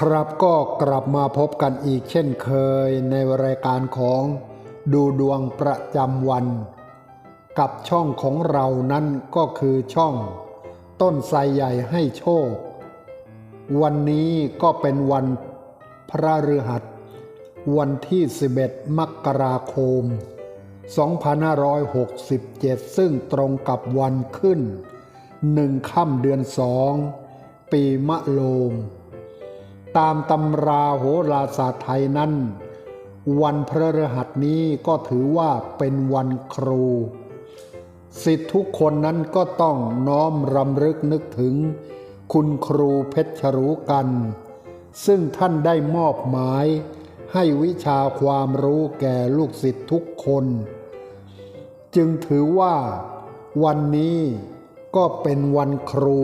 ครับก็กลับมาพบกันอีกเช่นเคยในรายการของดูดวงประจำวัน กับช่องของเรานั้นก็คือช่อง ต้นไทรใหญ่ให้โชค วันนี้ก็เป็นวันพระฤหัส วันที่ 11 มกราคม 2567 ซึ่งตรงกับวันขึ้นหนึ่งค่ำเดือนสองปีมะโรง ตามตำราโหราศาสตร์ไทยนั้น วันพระฤหัสนี้ก็ถือว่าเป็นวันครูสิทธิทุกคนนั้นก็ต้องน้อมรำลึกนึกถึง คุณครูเพชรรู้กัน ซึ่งท่านได้มอบหมาย ให้วิชาความรู้แก่ลูกศิษย์ทุกคน จึงถือว่า วันนี้ก็เป็นวันครู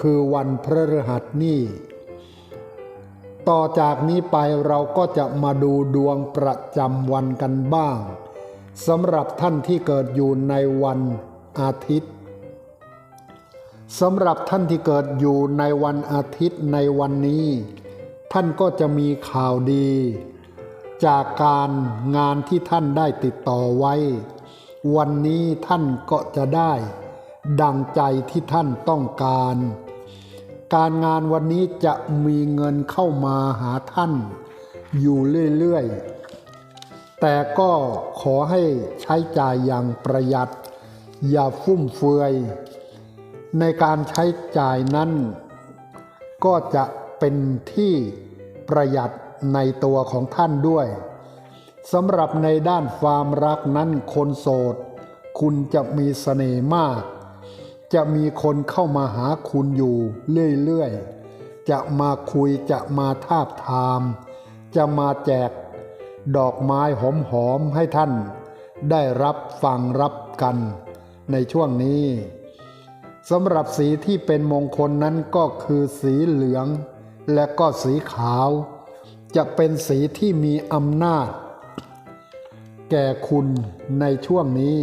คือวันพระฤหัสนี่ ต่อจากนี้ไปเราก็จะมาดูดวงประจำวันกันบ้างสำหรับท่านที่เกิดอยู่ในวันอาทิตย์สำหรับท่านที่เกิดอยู่ในวันอาทิตย์ในวันนี้ ท่านก็จะมีข่าวดี จากการงานที่ท่านได้ติดต่อไว้ วันนี้ท่านก็จะได้ ดังใจที่ท่านต้องการ การงานวันนี้จะมีเงินเข้ามาหาท่าน อยู่เรื่อยๆ แต่ก็ขอให้ใช้จ่ายอย่างประหยัด อย่าฟุ่มเฟือย ในการใช้จ่ายนั้น ก็จะเป็นที่ประหยัดในตัวของท่านด้วยสำหรับในด้านความรักนั้นคนโสด คุณจะมีเสน่ห์มาก จะมีคนเข้ามาหาคุณอยู่เรื่อยๆ จะมาคุยจะมาทาบทาม จะมาแจก ดอกไม้หอมๆให้ท่าน ได้รับฟังรับกัน ในช่วงนี้สำหรับสีที่เป็นมงคลนั้นก็คือสีเหลือง และก็สีขาว จะเป็นสีที่มีอำนาจ แก่คุณในช่วงนี้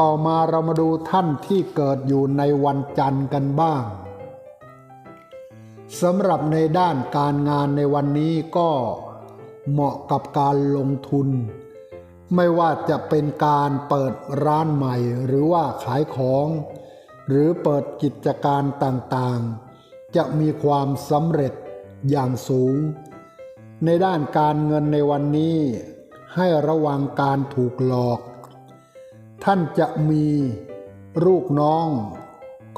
ต่อมาเรามาดูท่านที่เกิดอยู่ในวันจันทร์กันบ้างสำหรับในด้านการงานในวันนี้ก็เหมาะกับการลงทุน ไม่ว่าจะเป็นการเปิดร้านใหม่หรือว่าขายของ หรือเปิดกิจการต่างๆ จะมีความสำเร็จอย่างสูง ในด้านการเงินในวันนี้ ให้ระวังการถูกหลอก ท่านจะมีลูกน้อง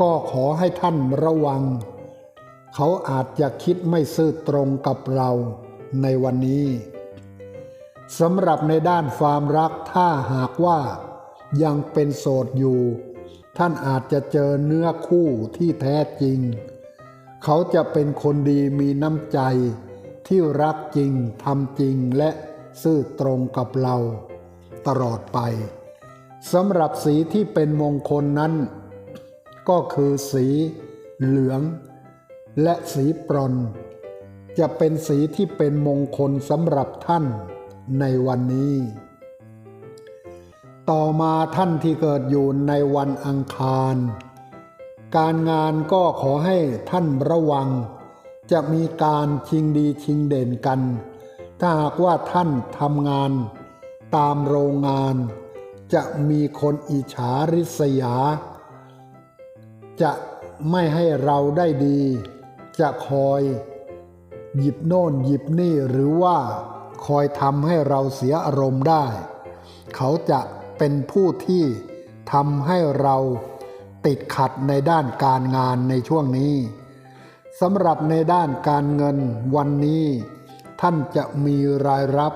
ก็ขอให้ท่านระวัง เขาอาจจะคิดไม่ซื่อตรงกับเราในวันนี้สำหรับในด้านความรักถ้าหากว่ายังเป็นโสดอยู่ ท่านอาจจะเจอเนื้อคู่ที่แท้จริง เขาจะเป็นคนดีมีน้ำใจ ที่รักจริงทำจริงและซื่อตรงกับเรา ตลอดไป สำหรับสีที่เป็นมงคลนั้น ก็คือสีเหลือง และสีปรนจะเป็นสีที่เป็นมงคลสำหรับท่านในวันนี้ ต่อมาท่านที่เกิดอยู่ในวันอังคาร การงานก็ขอให้ท่านระวัง จะมีการชิงดีชิงเด่นกัน ถ้าหากว่าท่านทำงาน ตามโรงงาน จะมีคนอิจฉาริษยา จะไม่ให้เราได้ดี จะคอยหยิบโน่นหยิบนี่หรือว่าคอยทำให้เราเสียอารมณ์ได้ เขาจะเป็นผู้ที่ทำให้เราติดขัดในด้านการงานในช่วงนี้สำหรับในด้านการเงินวันนี้ ท่านจะมีรายรับ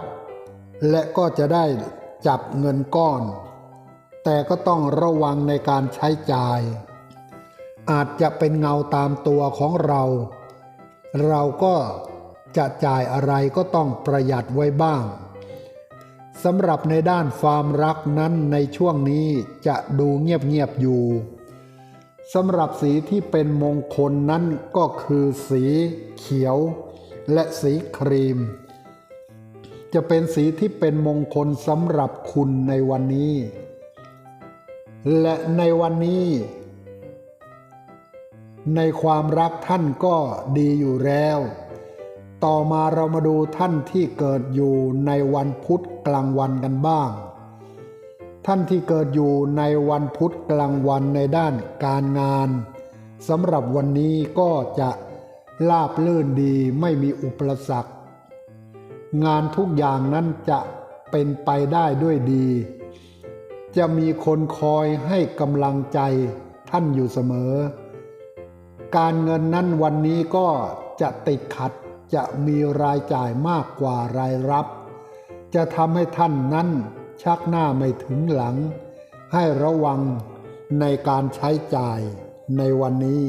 และก็จะได้จับเงินก้อน แต่ก็ต้องระวังในการใช้จ่าย อาจจะเป็นเงาตามตัวของเรา เราก็จะจ่ายอะไรก็ต้องประหยัดไว้บ้างสำหรับในด้านความรักนั้นในช่วงนี้จะดูเงียบๆอยู่สำหรับสีที่เป็นมงคลนั้นก็คือสีเขียว และสีครีม จะเป็นสีที่เป็นมงคลสำหรับคุณในวันนี้ และในวันนี้ ในความรักท่านก็ดีอยู่แล้ว ต่อมาเรามาดูท่านที่เกิดอยู่ในวันพุธกลางวันกันบ้าง ท่านที่เกิดอยู่ในวันพุธกลางวันในด้านการงานสำหรับวันนี้ก็จะลาบลื่นดีไม่มีอุปสรรค งานทุกอย่างนั้นจะเป็นไปได้ด้วยดี จะมีคนคอยให้กำลังใจท่านอยู่เสมอ การเงินนั้นวันนี้ก็จะติดขัดจะมีรายจ่ายมากกว่ารายรับ จะทำให้ท่านนั้นชักหน้าไม่ถึงหลัง ให้ระวังในการใช้จ่ายในวันนี้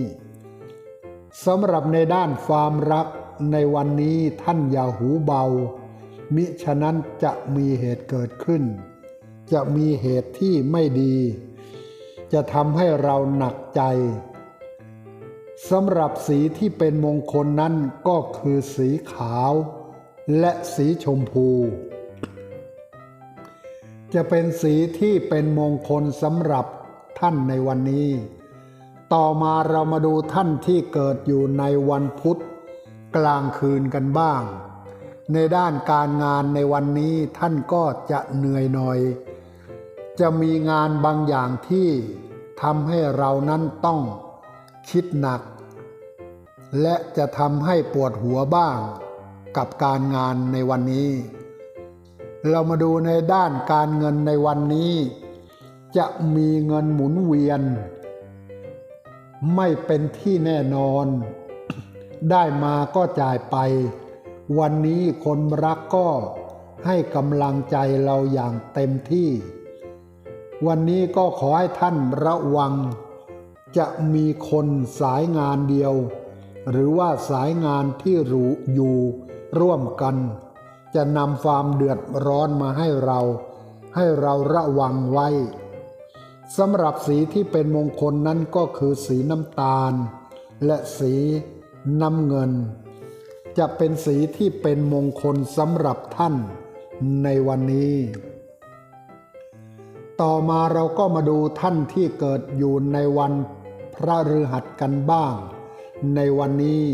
สำหรับในด้านความรักในวันนี้ท่านอย่าหูเบา มิฉะนั้นจะมีเหตุเกิดขึ้น จะมีเหตุที่ไม่ดี จะทำให้เราหนักใจสำหรับสีที่เป็นมงคลนั้นก็คือสีขาว และสีชมพู จะเป็นสีที่เป็นมงคลสำหรับท่านในวันนี้ ต่อมาเรามาดูท่านที่เกิดอยู่ในวันพุธ กลางคืนกันบ้าง ในด้านการงานในวันนี้ท่านก็จะเหนื่อยหน่อย จะมีงานบางอย่างที่ทำให้เรานั้นต้องคิดหนัก และจะทำให้ปวดหัวบ้างกับการงานในวันนี้ เรามาดูในด้านการเงินในวันนี้ จะมีเงินหมุนเวียน ไม่เป็นที่แน่นอน ได้มาก็จ่ายไป วันนี้คนรักก็ให้กำลังใจเราอย่างเต็มที่ วันนี้ก็ขอให้ท่านระวัง จะมีคนสายงานเดียว หรือว่าสายงานที่รู้อยู่ร่วมกัน จะนำความเดือดร้อนมาให้เรา ให้เราระวังไว้สำหรับสีที่เป็นมงคลนั้นก็คือสีน้ำตาล และสีน้ำเงิน จะเป็นสีที่เป็นมงคลสำหรับท่านในวันนี้ ต่อมาเราก็มาดูท่านที่เกิดอยู่ในวันพระฤหัสกันบ้าง ในวันนี้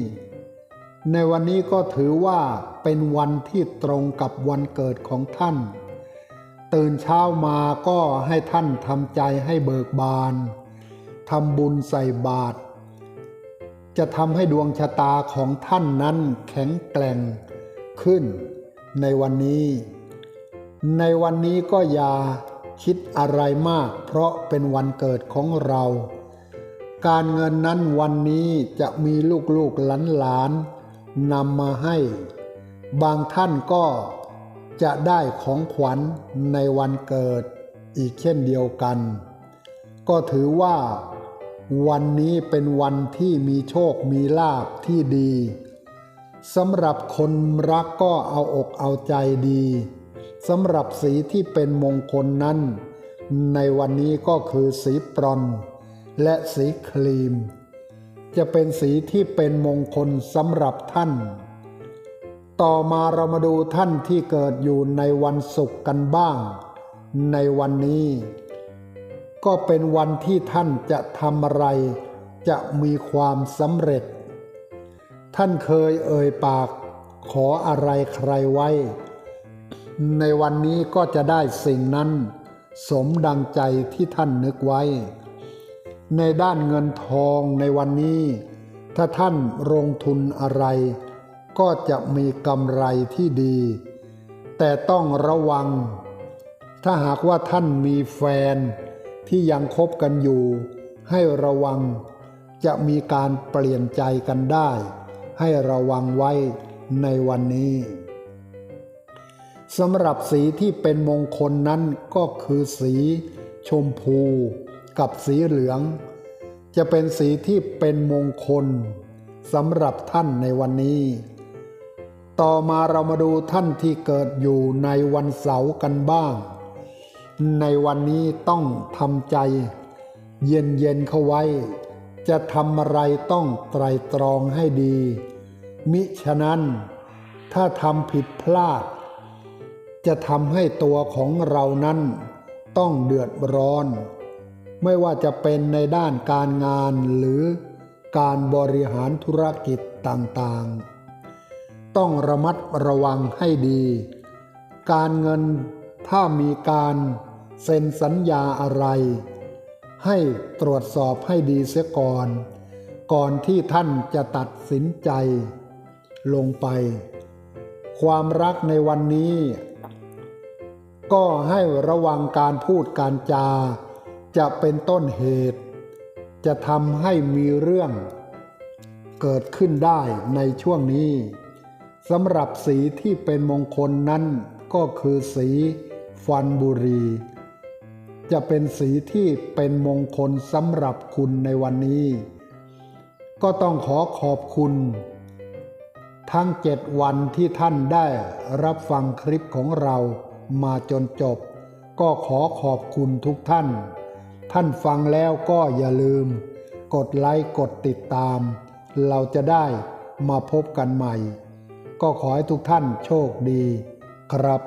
ในวันนี้ก็ถือว่าเป็นวันที่ตรงกับวันเกิดของท่าน ตื่นเช้ามาก็ให้ท่านทำใจให้เบิกบานทำบุญใส่บาตรจะทำให้ดวงชะตาของท่านนั้นแข็งแกร่งขึ้น ในวันนี้ ในวันนี้ก็อย่า คิดอะไรมาก เพราะเป็นวันเกิดของเรา การเงินนั้นวันนี้จะมีลูกๆหลานๆนำมาให้ บางท่านก็จะได้ของขวัญในวันเกิดอีกเช่นเดียวกัน ก็ถือว่า วันนี้เป็นวันที่มีโชคมีลาภที่ดีสำหรับคนรักก็เอาอกเอาใจดี สำหรับสีที่เป็นมงคลนั้น ในวันนี้ก็คือสีปรอน และสีครีม จะเป็นสีที่เป็นมงคลสำหรับท่าน ต่อมาเรามาดูท่านที่เกิดอยู่ในวันศุกร์กันบ้าง ในวันนี้ ก็เป็นวันที่ท่านจะทำอะไร จะมีความสำเร็จ ท่านเคยเอ่ยปาก ขออะไรใครไว้ ในวันนี้ก็จะได้สิ่งนั้น สมดังใจที่ท่านนึกไว้ ในด้านเงินทองในวันนี้ ถ้าท่านลงทุนอะไร ก็จะมีกำไรที่ดี แต่ต้องระวัง ถ้าหากว่าท่านมีแฟนที่ยังคบกันอยู่ ให้ระวัง จะมีการเปลี่ยนใจกันได้ ให้ระวังไว้ในวันนี้ สำหรับสีที่เป็นมงคลนั้นก็คือสีชมพูกับสีเหลือง จะเป็นสีที่เป็นมงคลสำหรับท่านในวันนี้ ต่อมาเรามาดูท่านที่เกิดอยู่ในวันเสาร์กันบ้าง ในวันนี้ต้องทำใจ เย็นเย็นเข้าไว้ จะทำอะไรต้องไตรตรองให้ดี มิฉะนั้น ถ้าทำผิดพลาด จะทำให้ตัวของเรานั้นต้องเดือดร้อน ไม่ว่าจะเป็นในด้านการงานหรือการบริหารธุรกิจต่างๆ ต้องระมัดระวังให้ดี การเงินถ้ามีการเซ็นสัญญาอะไร ให้ตรวจสอบให้ดีเสียก่อน ก่อนที่ท่านจะตัดสินใจ ลงไป ความรักในวันนี้ ก็ให้ระวังการพูดการจา จะเป็นต้นเหตุ จะทำให้มีเรื่อง เกิดขึ้นได้ในช่วงนี้สำหรับสีที่เป็นมงคลนั้นก็คือสีฟันบุรี จะเป็นสีที่เป็นมงคลสำหรับคุณในวันนี้ ก็ต้องขอขอบคุณ ทั้งเจ็ดวันที่ท่านได้รับฟังคลิปของเรา มาจนจบ ก็ขอขอบคุณทุกท่าน ท่านฟังแล้วก็อย่าลืม กดไลค์กดติดตาม เราจะได้มาพบกันใหม่ ก็ขอให้ทุกท่านโชคดีครับ